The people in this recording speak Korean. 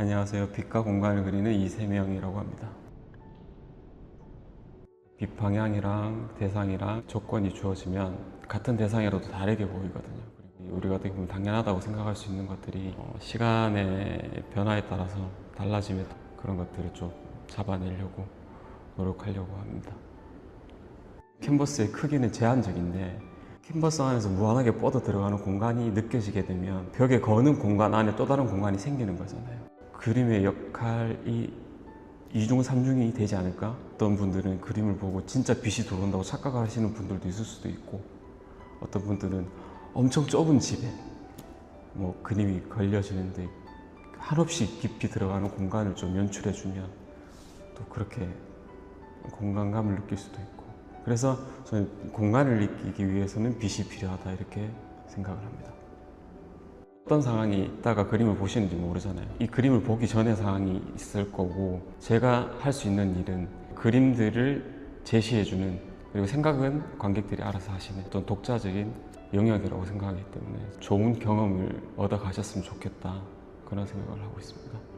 안녕하세요. 빛과 공간을 그리는 이세명이라고 합니다. 빛 방향이랑 대상이랑 조건이 주어지면 같은 대상이라도 다르게 보이거든요. 우리가 어떻게 보면 당연하다고 생각할 수 있는 것들이 어, 시간의 변화에 따라서 달라지면 그런 것들을 좀 잡아내려고 노력하려고 합니다. 캔버스의 크기는 제한적인데 캔버스 안에서 무한하게 뻗어 들어가는 공간이 느껴지게 되면 벽에 거는 공간 안에 또 다른 공간이 생기는 거잖아요. 그림의 역할이 이중 삼중이 되지 않을까? 어떤 분들은 그림을 보고 진짜 빛이 들어온다고 착각하시는 분들도 있을 수도 있고 어떤 분들은 엄청 좁은 집에 뭐 그림이 걸려지는데 한없이 깊이 들어가는 공간을 좀 연출해 주면 또 그렇게 공간감을 느낄 수도 있고 그래서 저는 공간을 느끼기 위해서는 빛이 필요하다 이렇게 생각을 합니다. 어떤 상황이 있다가 그림을 보시는지 모르잖아요. 이 그림을 보기 전에 상황이 있을 거고 제가 할 수 있는 일은 그림들을 제시해주는 그리고 생각은 관객들이 알아서 하시는 어떤 독자적인 영역이라고 생각하기 때문에 좋은 경험을 얻어 가셨으면 좋겠다 그런 생각을 하고 있습니다.